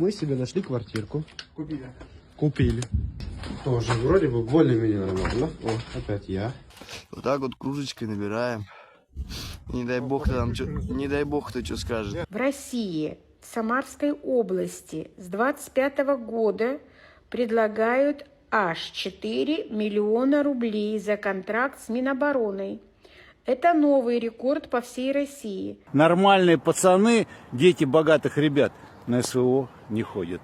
Мы себе нашли квартирку. Купили. Купили. Тоже вроде бы более-менее нормально. О, опять я. Вот так вот кружечкой набираем. Не дай бог кто нам чё- не дай бог кто что скажет. В России, в Самарской области с 25 года предлагают аж 4 миллиона рублей за контракт с Минобороной. Это новый рекорд по всей России. Нормальные пацаны, дети богатых ребят на СВО не ходят.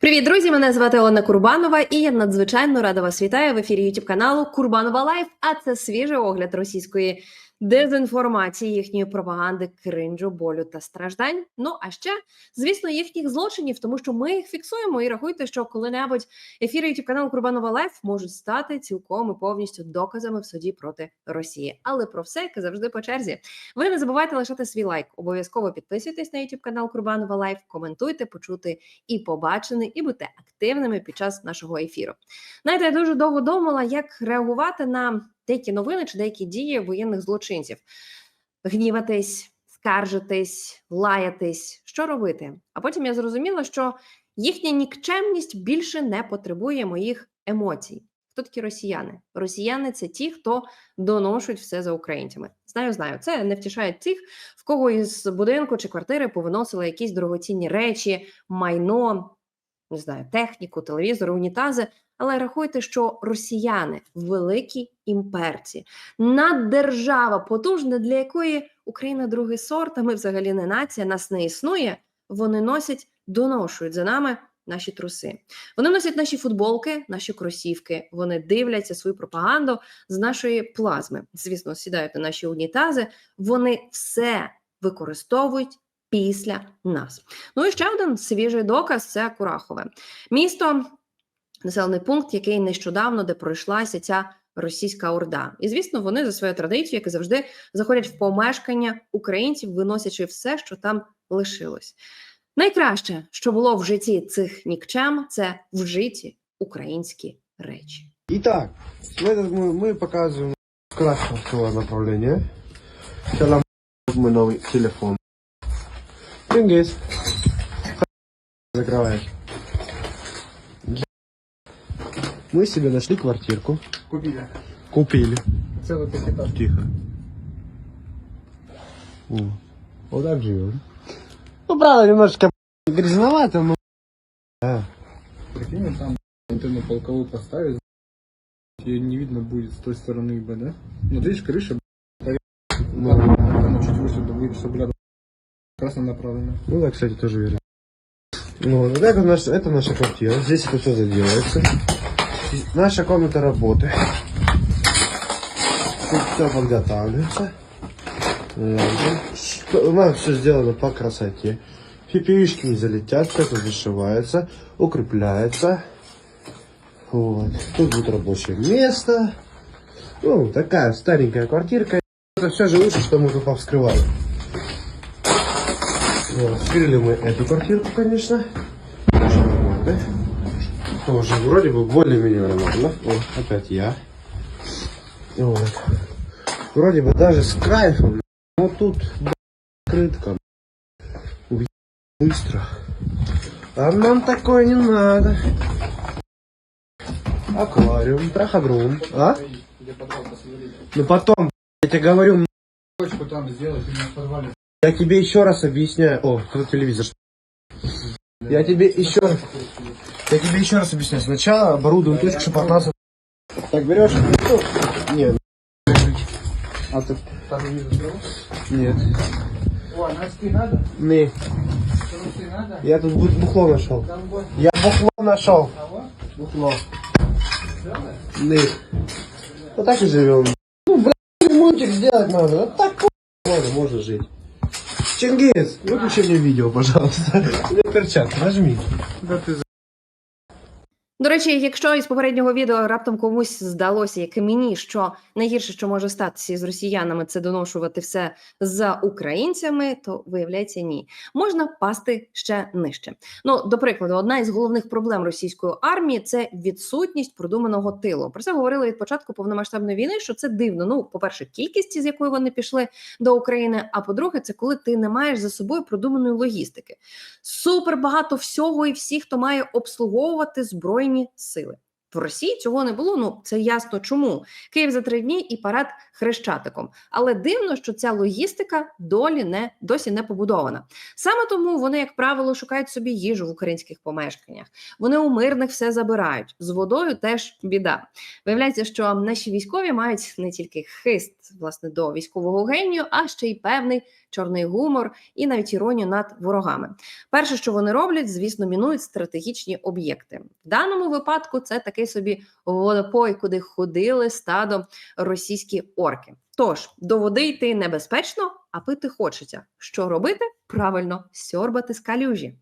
Привіт, друзі! Мене звати Олена Курбанова, і я надзвичайно рада вас вітаю в ефірі Ютуб каналу Курбанова Лайф. А це свіжий огляд російської дезінформації, їхньої пропаганди, кринжу, болю та страждань. Ну а ще, звісно, їхніх злочинів, тому що ми їх фіксуємо і рахуйте, що коли-небудь ефіри Ютуб каналу Курбанова Лайф можуть стати цілком і повністю доказами в суді проти Росії. Але про все, як завжди по черзі. Ви не забувайте лишати свій лайк. Обов'язково підписуйтесь на YouTube канал Курбанова Лайф, коментуйте, почути і побачене, і будьте активними під час нашого ефіру. Знаєте, я дуже довго думала, як реагувати на деякі новини чи деякі дії воєнних злочинців. Гніватись, скаржитись, лаятись, що робити? А потім я зрозуміла, що їхня нікчемність більше не потребує моїх емоцій. Хто такі росіяни? Росіяни це ті, хто доношують все за українцями. Знаю, знаю. Це не втішає тих, в кого із будинку чи квартири повиносили якісь дорогоцінні речі, майно, не знаю, техніку, телевізори, унітази. Але рахуйте, що росіяни великі імперці, наддержава потужна, для якої Україна другий сорт, а ми взагалі не нація, нас не існує. Вони носять, доношують за нами наші труси. Вони носять наші футболки, наші кросівки. Вони дивляться свою пропаганду з нашої плазми. Звісно, сідають на наші унітази. Вони все використовують після нас. Ну і ще один свіжий доказ це Курахове. Місто, населений пункт, який нещодавно де пройшлася ця російська орда. І звісно, вони за свою традицію, як і завжди, заходять в помешкання українців, виносячи все, що там лишилось. Найкраще, що було в житті цих нікчем, це вжиті українські речі. Итак, в этот мы, мы показываем красного направления. Сейчас мой новый телефон. Чингис. Закрывай. Мы себе нашли квартирку. Купили. Купили. Целый пятиэтаж. Тихо. О, Вот так живем. Ну, правда, немножечко грязновато, но... Да. Прикинь, там антенну полковую поставить, ее не видно будет с той стороны, да? Ну, видишь, крыша, Ну, там чуть выше, будет, чтобы рядом красно направлено. Ну да, кстати, тоже верно. Ну, вот это, наш, это наша квартира. Здесь это все заделается. Наша комната работы. Тут все подготавливается. У нас все сделано по красоте. Пипишки не залетят, все это зашивается, укрепляется. Вот. Тут будет рабочее место. Ну, такая старенькая квартирка. Это все же лучше, что мы тут повскрывали. Вот, вскрыли мы эту квартирку, конечно. Тоже вроде бы более-менее нормально. О, опять я. Вот. Вроде бы даже с кайфом. Но тут открытка. Быстро. А нам такое не надо. Аквариум, траходром. А? Ну потом, я тебе говорю, я тебе еще раз объясняю. О, тут телевизор. Я тебе еще раз, я тебе еще раз объясняю. Сначала оборудуем точку, чтобы от нас... Так берешь? Нет. А ты... Нет. О, носки надо? Не. Надо? Я тут бу- бухло нашел. Я бухло нашел. того. Бухло. Не. Вот так и живем. Ну, блядь, ремонтик сделать надо. Вот так можно, можно жить. Чингис, выключи мне видео, пожалуйста. У меня перчатки, нажми. Да ты До речі, якщо із попереднього відео раптом комусь здалося, як і мені, що найгірше, що може статися з росіянами, це доношувати все за українцями, то виявляється ні. Можна пасти ще нижче. Ну, до прикладу, одна із головних проблем російської армії це відсутність продуманого тилу. Про це говорили від початку повномасштабної війни, що це дивно. Ну, по-перше, кількість, з якою вони пішли до України. А по-друге, це коли ти не маєш за собою продуманої логістики. Супер багато всього і всіх, хто має обслуговувати збройні сили. В Росії цього не було. Ну це ясно чому. Київ за три дні і парад хрещатиком. Але дивно, що ця логістика долі не досі не побудована. Саме тому вони, як правило, шукають собі їжу в українських помешканнях. Вони у мирних все забирають. З водою теж біда. Виявляється, що наші військові мають не тільки хист власне до військового генію, а ще й певний чорний гумор і навіть іронію над ворогами. Перше, що вони роблять, звісно, мінують стратегічні об'єкти. В даному випадку це такий собі водопой, куди ходили стадом російські орки. Тож до води йти небезпечно, а пити хочеться. Що робити? Правильно, сьорбати з калюжі.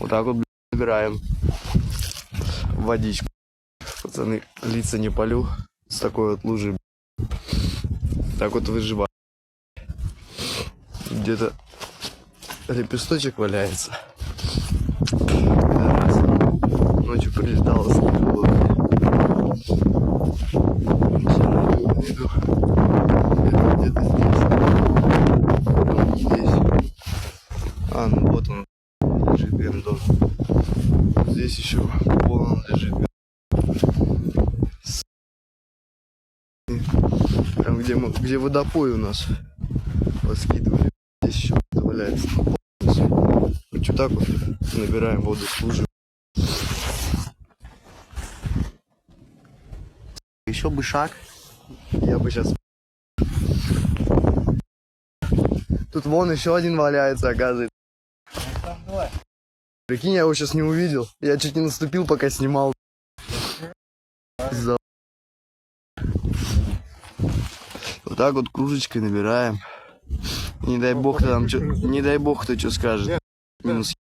Вот так вот блядь, набираем водичку. Пацаны, лица не полю с такой вот лужи. Так вот выживаю. Где-то лепесточек валяется. Ночью прилетало с. А, ну вот он лежит гондон. Здесь еще полон лежит Там, где, мы, где водопой у нас поскидывали. Здесь еще валяется. Вот так вот набираем воду с Еще бы шаг. Я бы сейчас... Тут вон еще один валяется, оказывается. Прикинь, я его сейчас не увидел. Я чуть не наступил, пока снимал. За- Вот так вот кружечкой набираем. Не дай бог, кто там чё- не дай бог, кто что скажет. Минус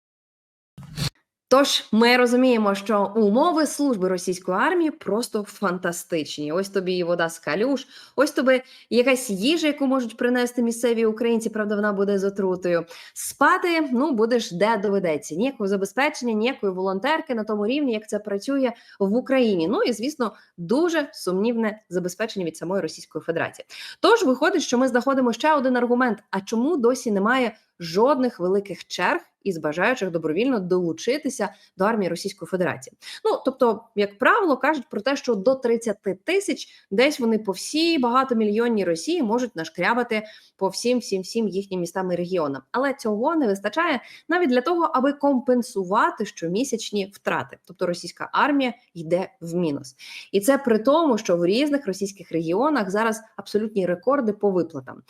Тож ми розуміємо, що умови служби російської армії просто фантастичні. Ось тобі і вода з калюш, ось тобі якась їжа, яку можуть принести місцеві українці. Правда, вона буде з отрутою. Спати ну будеш де доведеться. Ніякого забезпечення, ніякої волонтерки на тому рівні, як це працює в Україні. Ну і звісно, дуже сумнівне забезпечення від самої Російської Федерації. Тож виходить, що ми знаходимо ще один аргумент: а чому досі немає жодних великих черг із бажаючих добровільно долучитися до армії Російської Федерації? Ну тобто, як правило, кажуть про те, що до 30 тисяч десь вони по всій багатомільйонній Росії можуть нашкрябати по всім, всім, всім їхнім містам і регіонам. Але цього не вистачає навіть для того, аби компенсувати щомісячні втрати. Тобто російська армія йде в мінус. І це при тому, що в різних російських регіонах зараз абсолютні рекорди по виплатам.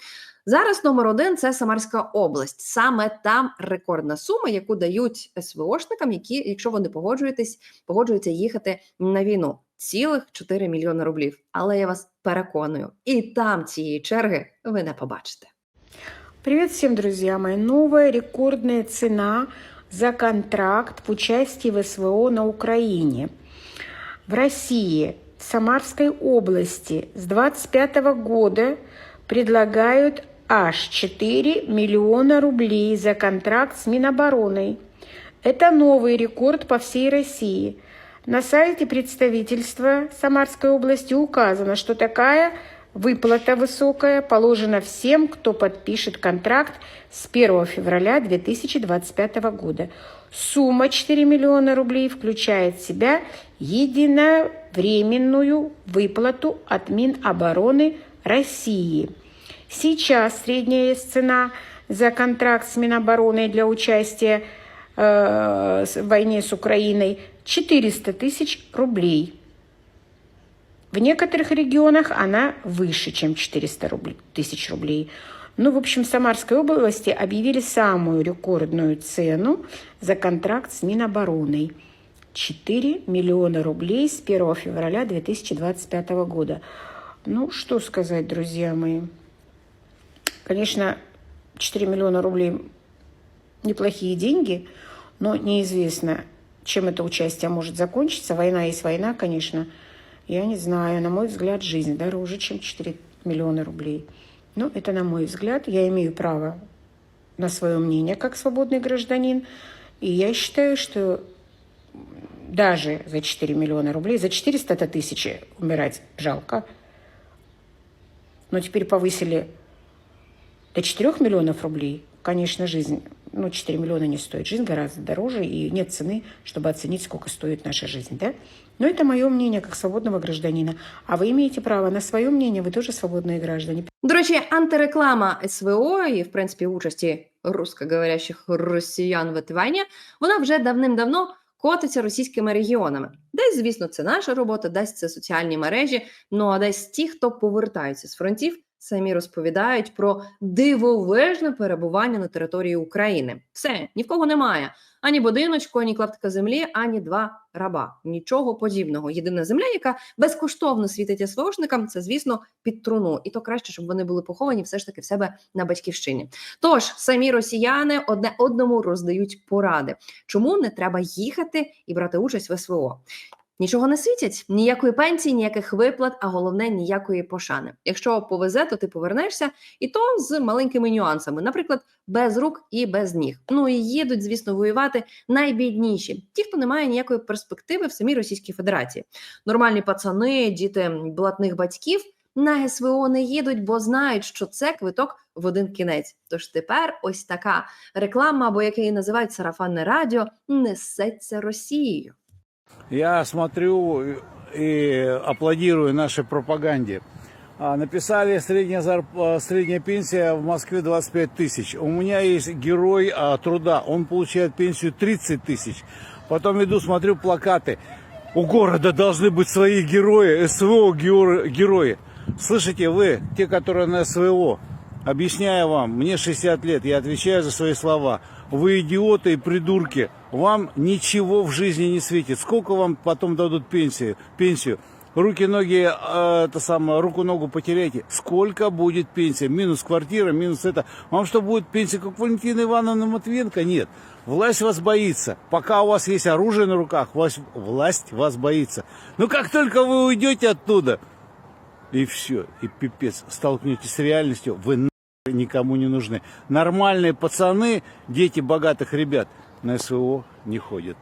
Зараз номер один це Самарська область. Саме там рекордна сума, яку дають СВОшникам, які, якщо вони погоджуєтесь, погоджуються їхати на війну. Цілих 4 мільйони рублів. Але я вас переконую, і там цієї черги ви не побачите. Привет всем, друзья мои. Новая рекордная цена за контракт в участии в СВО на Украине. В России, в Самарской области с 25 года предлагают аж 4 миллиона рублей за контракт с Минобороны. Это новый рекорд по всей России. На сайте представительства Самарской области указано, что такая выплата высокая положена всем, кто подпишет контракт с 1 февраля 2025 года. Сумма 4 миллиона рублей включает в себя единовременную выплату от Минобороны России. Сейчас средняя цена за контракт с Минобороны для участия э, в войне с Украиной 400 тысяч рублей. В некоторых регионах она выше, чем 400 рублей, тысяч рублей. Ну, в общем, в Самарской области объявили самую рекордную цену за контракт с Минобороной. 4 миллиона рублей с 1 февраля 2025 года. Ну, что сказать, друзья мои. Конечно, 4 миллиона рублей неплохие деньги, но неизвестно, чем это участие может закончиться. Война есть война, конечно. Я не знаю, на мой взгляд, жизнь дороже, чем 4 миллиона рублей. Но это на мой взгляд. Я имею право на свое мнение как свободный гражданин. И я считаю, что даже за 4 миллиона рублей, за 400 это тысячи умирать жалко. Но теперь повысили до 4 миллионов рублей. Конечно, жизнь, ну, 4 миллиона не стоит. Жизнь гораздо дороже, и нет цены, чтобы оценить, сколько стоит наша жизнь, да? Но это мое мнение как свободного гражданина. А вы имеете право на свое мнение, вы тоже свободные граждане. До речі, антиреклама СВО і, в принципі, участі русскоговорящих росіян в витиванні, вона вже давним-давно котиться російськими регіонами. Десь, звісно, це наша робота, десь це соціальні мережі. Ну а десь ті, хто повертаються з фронтів, самі розповідають про дивовижне перебування на території України. Все, ні в кого немає ані будиночку, ані клаптика землі, ані два раба. Нічого подібного. Єдина земля, яка безкоштовно світить СВОшникам, це, звісно, під труну. І то краще, щоб вони були поховані все ж таки в себе на батьківщині. Тож самі росіяни одне одному роздають поради, чому не треба їхати і брати участь в СВО. Нічого не світять, ніякої пенсії, ніяких виплат, а головне ніякої пошани. Якщо повезе, то ти повернешся, і то з маленькими нюансами, наприклад, без рук і без ніг. Ну і їдуть, звісно, воювати найбідніші, ті, хто не має ніякої перспективи в самій Російській Федерації. Нормальні пацани, діти блатних батьків на СВО не їдуть, бо знають, що це квиток в один кінець. Тож тепер ось така реклама, або як її називають сарафанне радіо, несеться Росією. Я смотрю и аплодирую нашей пропаганде. А, Написали средняя, зарп- а, средняя пенсия в Москве 25 тысяч. У меня есть герой а, труда, он получает пенсию 30 тысяч. Потом иду, смотрю плакаты. У города должны быть свои герои, СВО геро- герои. Слышите, вы, те, которые на СВО, объясняю вам, мне 60 лет, я отвечаю за свои слова. Вы идиоты и придурки, вам ничего в жизни не светит. Сколько вам потом дадут пенсию? пенсию? Руки, ноги, э, это самое, руку-ногу потеряйте. Сколько будет пенсия? Минус квартира, минус это. Вам что, будет пенсия, как Валентина Ивановна Матвенко? Нет. Власть вас боится. Пока у вас есть оружие на руках, власть, власть вас боится. Но как только вы уйдете оттуда, и все, и пипец, столкнетесь с реальностью, вы никому не нужны. Нормальные пацаны, дети богатых ребят на СВО не ходят.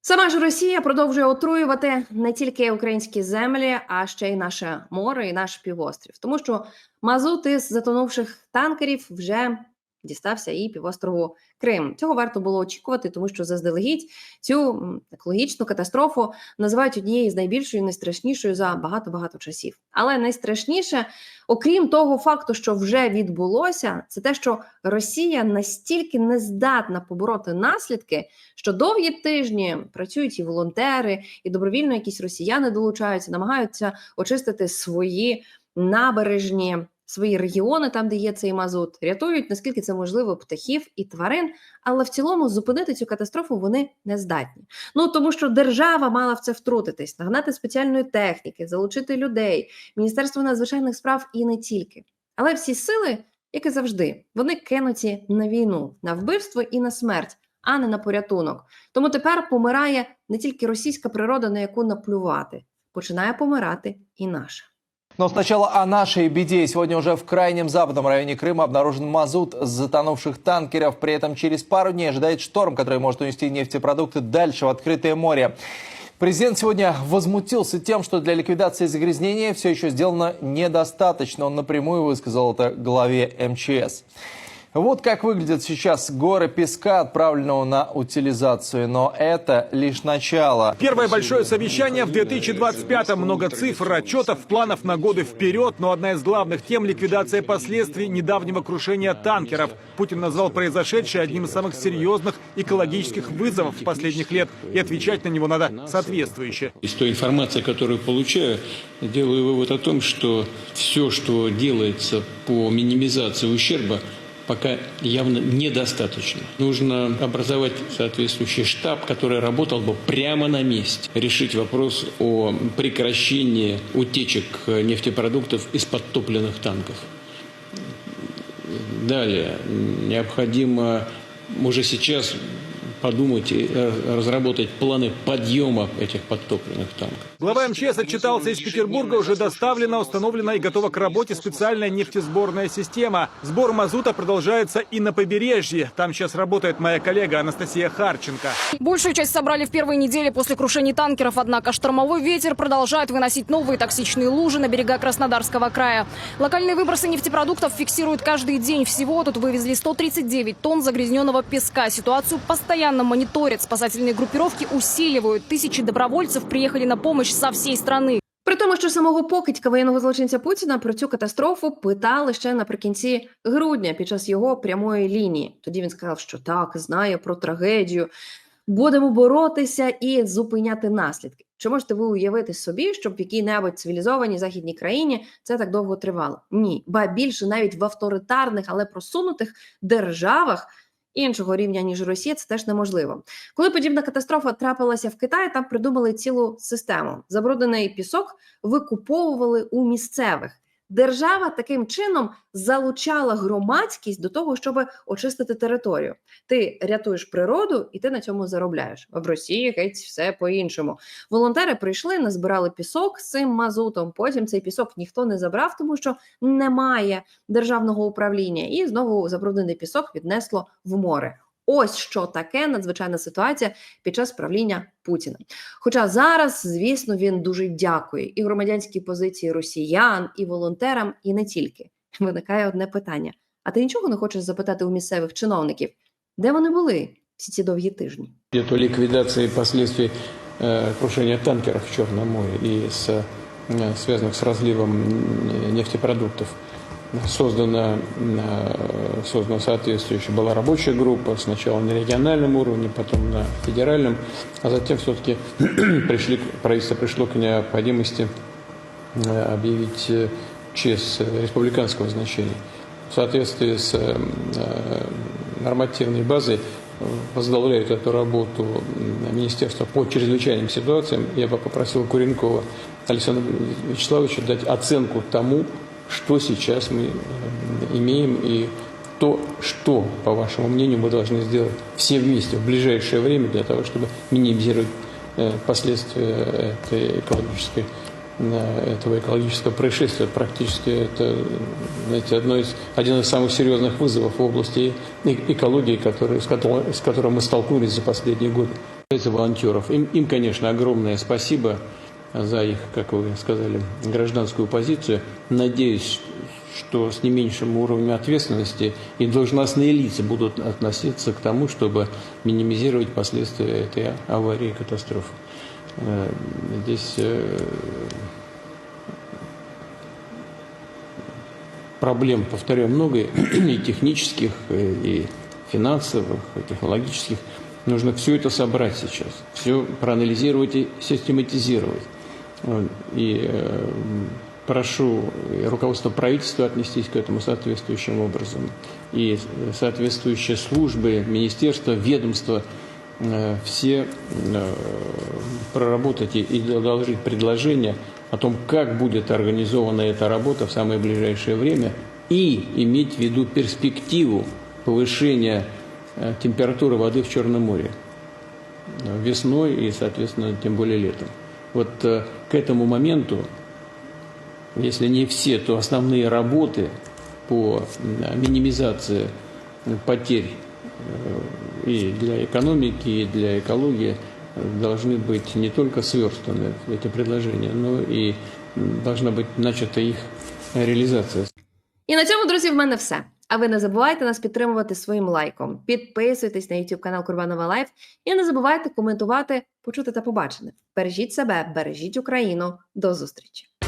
Сама ж Росія продовжує отруювати не тільки українські землі, а ще й наше море і наш півострів, тому що мазут із затонувших танкерів вже дістався і півострову Крим. Цього варто було очікувати, тому що заздалегідь цю екологічну катастрофу називають однією з найбільшою найстрашнішою за багато багато часів. Але найстрашніше, окрім того факту, що вже відбулося, це те, що Росія настільки не здатна побороти наслідки, що довгі тижні працюють і волонтери, і добровільно якісь росіяни долучаються, намагаються очистити свої набережні, свої регіони, там де є цей мазут, рятують наскільки це можливо птахів і тварин, але в цілому зупинити цю катастрофу вони не здатні. Ну тому що держава мала в це втрутитись, нагнати спеціальної техніки, залучити людей, міністерство надзвичайних справ і не тільки. Але всі сили, як і завжди, вони кинуті на війну, на вбивство і на смерть, а не на порятунок. Тому тепер помирає не тільки російська природа, на яку наплювати, починає помирати і наша. Но сначала о нашей беде. Сегодня уже в крайнем западном районе Крыма обнаружен мазут с затонувших танкеров. При этом через пару дней ожидает шторм, который может унести нефтепродукты дальше в открытое море. Президент сегодня возмутился тем, что для ликвидации загрязнения все еще сделано недостаточно. Он напрямую высказал это главе МЧС. Вот как выглядят сейчас горы песка, отправленного на утилизацию. Но это лишь начало. Первое большое совещание в 2025-м. Много цифр, отчетов, планов на годы вперед. Но одна из главных тем – ликвидация последствий недавнего крушения танкеров. Путин назвал произошедшее одним из самых серьезных экологических вызовов последних лет. И отвечать на него надо соответствующе. Из той информации, которую получаю, делаю вывод о том, что все, что делается по минимизации ущерба, пока явно недостаточно. Нужно образовать соответствующий штаб, который работал бы прямо на месте. Решить вопрос о прекращении утечек нефтепродуктов из подтопленных танков. Далее необходимо уже сейчас подумать и э, разработать планы подъема этих подтопленных танков. Глава МЧС отчитался из Петербурга. Уже доставлена, установлена и готова к работе специальная нефтесборная система. Сбор мазута продолжается и на побережье. Там сейчас работает моя коллега Анастасия Харченко. Большую часть собрали в первые недели после крушений танкеров, однако штормовой ветер продолжает выносить новые токсичные лужи на берега Краснодарского края. Локальные выбросы нефтепродуктов фиксируют каждый день. Всего тут вывезли 139 тонн загрязненного песка. Ситуацию постоянно мониторят. Спасательные группировки усиливают. Тысячи добровольцев приехали на помощь со всей страны. При тому, що самого покидька воєнного злочинця Путіна про цю катастрофу питали ще наприкінці грудня під час його прямої лінії. Тоді він сказав, що так, знає про трагедію. Будемо боротися і зупиняти наслідки. Чи можете ви уявити собі, щоб в якій-небудь цивілізованій західній країні це так довго тривало? Ні, ба більше навіть в авторитарних, але просунутих державах іншого рівня ніж Росія, це теж неможливо. Коли подібна катастрофа трапилася в Китаї, там придумали цілу систему. Забруднений пісок викуповували у місцевих. Держава таким чином залучала громадськість до того, щоб очистити територію. Ти рятуєш природу, і ти на цьому заробляєш. В Росії геть все по-іншому. Волонтери прийшли, назбирали пісок з цим мазутом. Потім цей пісок ніхто не забрав, тому що немає державного управління, і знову забруднений пісок віднесло в море. Ось що таке надзвичайна ситуація під час правління Путіна. Хоча зараз, звісно, він дуже дякує і громадянській позиції росіян, і волонтерам, і не тільки. Виникає одне питання: а ти нічого не хочеш запитати у місцевих чиновників, де вони були всі ці довгі тижні? Идет о ликвидации последствий э, крушения танкеров в Черном море и с, э, связанных с разливом м, нефтепродуктов. Создана, э, создана соответствующая была рабочая группа, сначала на региональном уровне, потом на федеральном, а затем все-таки пришли, правительство пришло к необходимости э, объявить э, ЧЕС республиканского значения. В соответствии с нормативной базой возглавляет эту работу Министерство по чрезвычайным ситуациям. Я бы попросил Куренкова Александра Вячеславовича дать оценку тому, что сейчас мы э, имеем и то, что, по вашему мнению, мы должны сделать все вместе в ближайшее время для того, чтобы минимизировать э, последствия этой экологической э, этого экологического происшествия. Практически это знаете, одно из, один из самых серьезных вызовов в области экологии, который, с, которым, с которым мы столкнулись за последние годы. Касается волонтеров. Им, им, конечно, огромное спасибо за их, как вы сказали, гражданскую позицию. Надеюсь, что с не меньшим уровнем ответственности и должностные лица будут относиться к тому, чтобы минимизировать последствия этой аварии и катастрофы. Э, Здесь э, проблем, повторяю, много и технических, э, и финансовых, и технологических. Нужно все это собрать сейчас, все проанализировать и систематизировать. И э, прошу руководство правительства отнестись к этому соответствующим образом. И соответствующие службы, министерства, ведомства, э, все э, проработать и- доложить предложения о том, как будет организована эта работа в самое ближайшее время и иметь в виду перспективу повышения температуры воды в Черном море весной и, соответственно, тем более летом. Вот э, к этому моменту, если не все, то основные работы по минимизации потерь э, и для экономики, и для экологии э, должны быть не только сверстаны эти предложения, но и должна быть начата их реализация. І на цьому, друзі, в мене все. А ви не забувайте нас підтримувати своїм лайком. Підписуйтесь на YouTube канал Курбанова Лайф і не забувайте коментувати, почути та побачене. Бережіть себе, бережіть Україну. До зустрічі!